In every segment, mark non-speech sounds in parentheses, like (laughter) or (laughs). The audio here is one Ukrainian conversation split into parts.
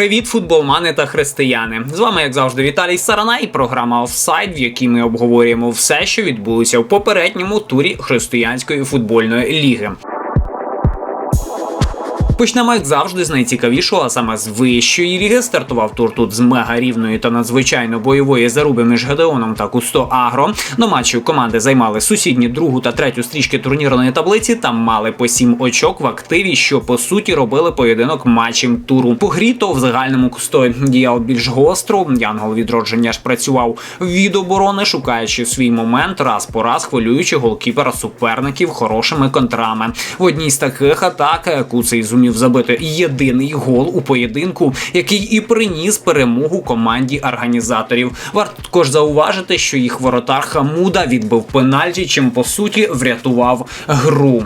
Привіт, футболмани та християни! З вами, як завжди, Віталій Сарана і програма Офсайд, в якій ми обговорюємо все, що відбулося в попередньому турі християнської футбольної ліги. Почнемо, як завжди, з найцікавішого, а саме з вищої ліги. Стартував тур тут з мега рівної та надзвичайно бойової заруби між Гедеоном та Кусто Агро. До матчів команди займали сусідні другу та третю стрічки турнірної таблиці та мали по сім очок в активі, що по суті робили поєдинок матчем туру. По грі то в загальному Кусто діяв більш гостро. Янгол відродження ж працював від оборони, шукаючи свій момент, раз по раз хвилюючи голкіпера суперників хорошими контрами. В одній з таких атак Куцей зумів забити єдиний гол у поєдинку, який і приніс перемогу команді організаторів. Варто також зауважити, що їх воротар Хамуда відбив пенальті, чим по суті врятував гру.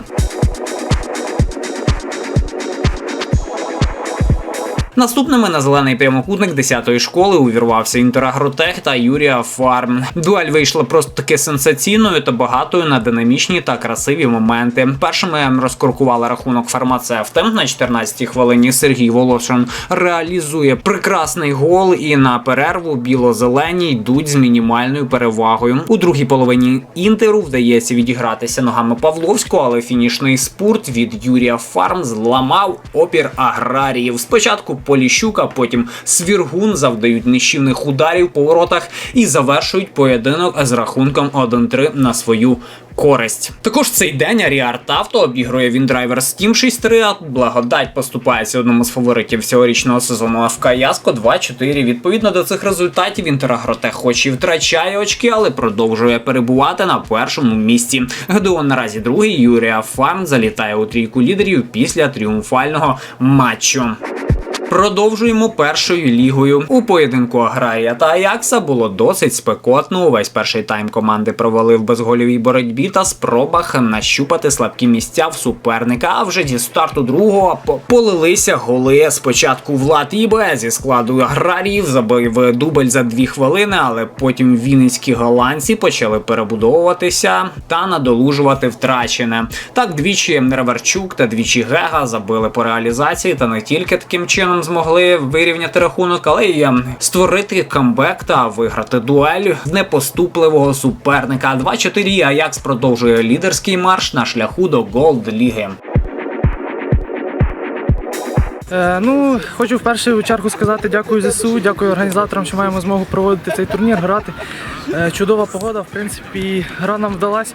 Наступними на зелений прямокутник 10-ї школи увірвався Інтерагротех та Юрія Фарм. Дуель вийшла просто таки сенсаційною та багатою на динамічні та красиві моменти. Першими розкуркували рахунок фармацевти на 14-й хвилині. Сергій Волошин реалізує прекрасний гол, і на перерву біло-зелені йдуть з мінімальною перевагою. У другій половині інтеру вдається відігратися ногами Павловського, але фінішний спурт від Юрія Фарм зламав опір аграріїв. Спочатку Поліщука, потім Свіргун завдають нищівних ударів по воротах і завершують поєдинок з рахунком 1-3 на свою користь. Також цей день Аріарт Авто обігрує Віндрайвер Steam 6-3, а Благодать поступається одному з фаворитів цьогорічного сезону ФК Яско 2-4. Відповідно до цих результатів Інтерагротех хоч і втрачає очки, але продовжує перебувати на першому місці. Гедеон наразі другий. Юрія Фарм залітає у трійку лідерів після тріумфального матчу. Продовжуємо першою лігою. У поєдинку Аграрія та Аякса було досить спекотно. Увесь перший тайм команди провели в безгольовій боротьбі та спробах нащупати слабкі місця в суперника. А вже зі старту другого по- полилися голи. Спочатку Влад Ібе зі складу аграріїв забив дубль за дві хвилини, але потім вінницькі голландці почали перебудовуватися та надолужувати втрачене. Так двічі Реверчук та двічі Гега забили по реалізації, та не тільки таким чином змогли вирівняти рахунок, але й ем, створити камбек та виграти дуель з непоступливого суперника. 2-4 Аякс продовжує лідерський марш на шляху до Голд Ліги. Е, ну, хочу в першу чергу сказати дякую ЗСУ, дякую організаторам, що маємо змогу проводити цей турнір, грати. Е, чудова погода, в принципі, гра нам вдалась.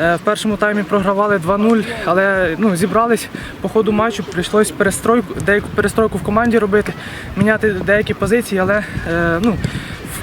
Е, в першому таймі програвали 2-0, але ну, зібрались по ходу матчу, прийшлось перестройку, деяку перестройку в команді робити, міняти деякі позиції, але ну,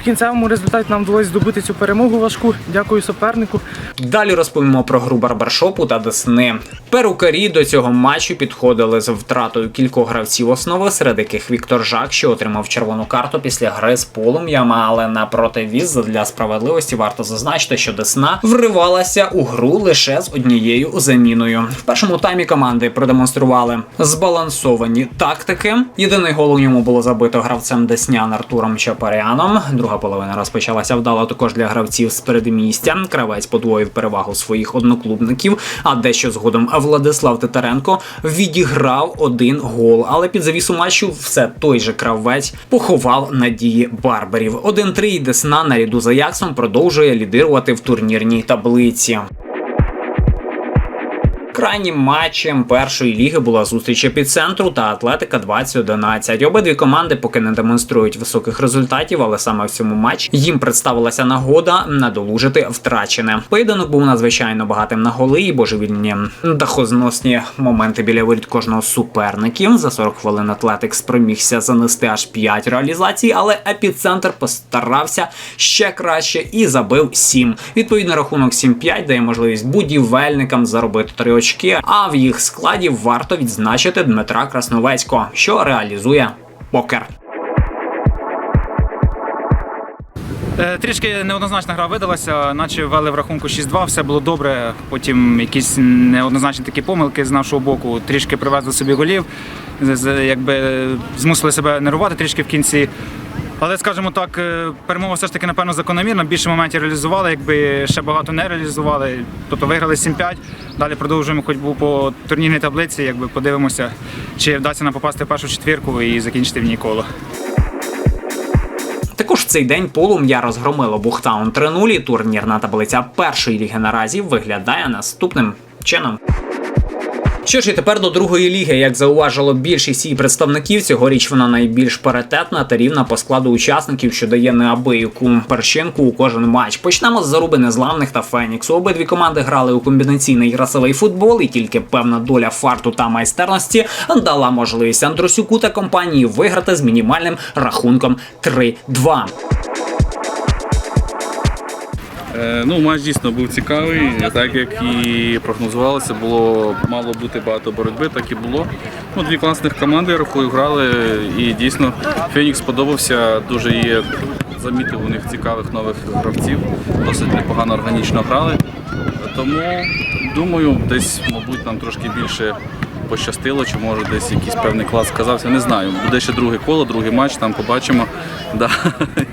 кінцевому результаті нам вдалося здобути цю перемогу важку. Дякую супернику. Далі розповімо про гру барбершопу та Десни. Перукарі до цього матчу підходили з втратою кількох гравців основи, серед яких Віктор Жак, що отримав червону карту після гри з полум'ям, але на противіз для справедливості варто зазначити, що Десна вривалася у гру лише з однією заміною. В першому таймі команди продемонстрували збалансовані тактики. Єдиний гол у ньому було забито гравцем Деснян Артуром Чапаряном. Друга половина розпочалася вдало також для гравців з передмістя. Кравець подвоїв перевагу своїх одноклубників, а дещо згодом Владислав Титаренко відіграв один гол. Але під завісу матчу все той же кравець поховав надії барберів. 1-3 і Десна наряду за Яксом продовжує лідирувати в турнірній таблиці. Крайнім матчем першої ліги була зустріч епіцентру та Атлетика 2011. Обидві команди поки не демонструють високих результатів, але саме в цьому матчі їм представилася нагода надолужити втрачене. Поєдинок був надзвичайно багатим на голи і божевільні дахозносні моменти біля воріт кожного з суперників. За 40 хвилин Атлетик спромігся занести аж 5 реалізацій, але епіцентр постарався ще краще і забив 7. Відповідно, рахунок 7-5 дає можливість будівельникам заробити 3 очки. А в їх складі варто відзначити Дмитра Красновецького, що реалізує покер. Е, Трішки неоднозначна гра видалася, наче вели в рахунку 6-2, все було добре. Потім якісь неоднозначні такі помилки з нашого боку. Трішки привезли собі голів, якби змусили себе нервувати трішки в кінці. Але, скажімо так, е, перемога все ж таки, напевно, закономірна. Більше моментів реалізували, якби ще багато не реалізували. Тобто виграли 7-5. Далі продовжуємо хоч би по турнірній таблиці, якби подивимося, чи вдасться нам попасти в першу четвірку і закінчити в ній коло. Також в цей день полум'я розгромило Бухтаун 3-0 і турнірна таблиця першої ліги наразі виглядає наступним чином. Що ж і тепер до другої ліги, як зауважило більшість її представників, цьогоріч вона найбільш паритетна та рівна по складу учасників, що дає неабияку перщинку у кожен матч. Почнемо з заруби незламних та Феніксу. Обидві команди грали у комбінаційний красивий футбол, і тільки певна доля фарту та майстерності дала можливість Андросюку та компанії виграти з мінімальним рахунком 3-2. Е, Ну, матч дійсно був цікавий, так як і прогнозувалося, було мало бути багато боротьби, так і було. Ну, дві класних команди я рахую, грали і дійсно Фенікс сподобався. Дуже є замітив у них цікавих нових гравців, досить непогано органічно грали. Тому думаю, десь, мабуть, нам трошки більше пощастило, чи може десь якийсь певний клас сказався. Не знаю. Буде ще друге коло, другий матч, там побачимо. Да.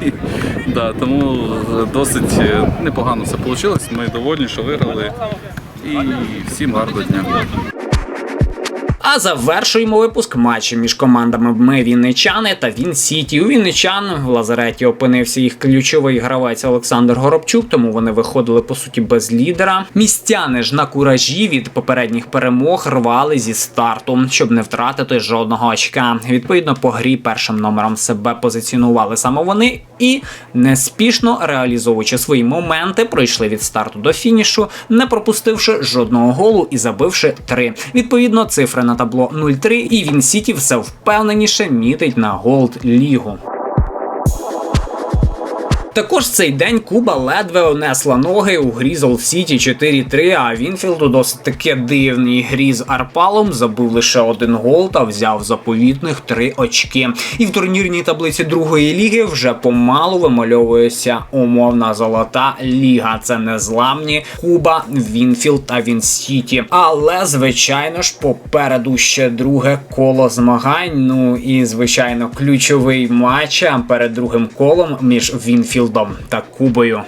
(laughs) да, тому досить е, непогано все вийшло. Ми довольні, що виграли. І всім гарного дня. А завершуємо випуск матчем між командами Ми Вінничани та Він Сіті. У Вінничан в лазареті опинився їх ключовий гравець Олександр Горобчук, тому вони виходили по суті без лідера. Містяни ж на куражі від попередніх перемог рвали зі старту, щоб не втратити жодного очка. Відповідно, по грі першим номером себе позиціонували саме вони і неспішно реалізовуючи свої моменти, пройшли від старту до фінішу, не пропустивши жодного голу і забивши три. Відповідно, цифри на табло 0-3, і він Сіті все впевненіше мітить на Голд Лігу. Також цей день Куба ледве онесла ноги у грі Олд Сіті 4-3, а Вінфілду досить таки дивній грі з Арпалом забив лише один гол та взяв заповітних три очки. І в турнірній таблиці другої ліги вже помалу вимальовується умовна золота ліга. Це незламні Куба, Вінфілд та Вінсіті. Але звичайно ж попереду ще друге коло змагань. Ну і звичайно ключовий матч перед другим колом між Вінфілдом та Кубою.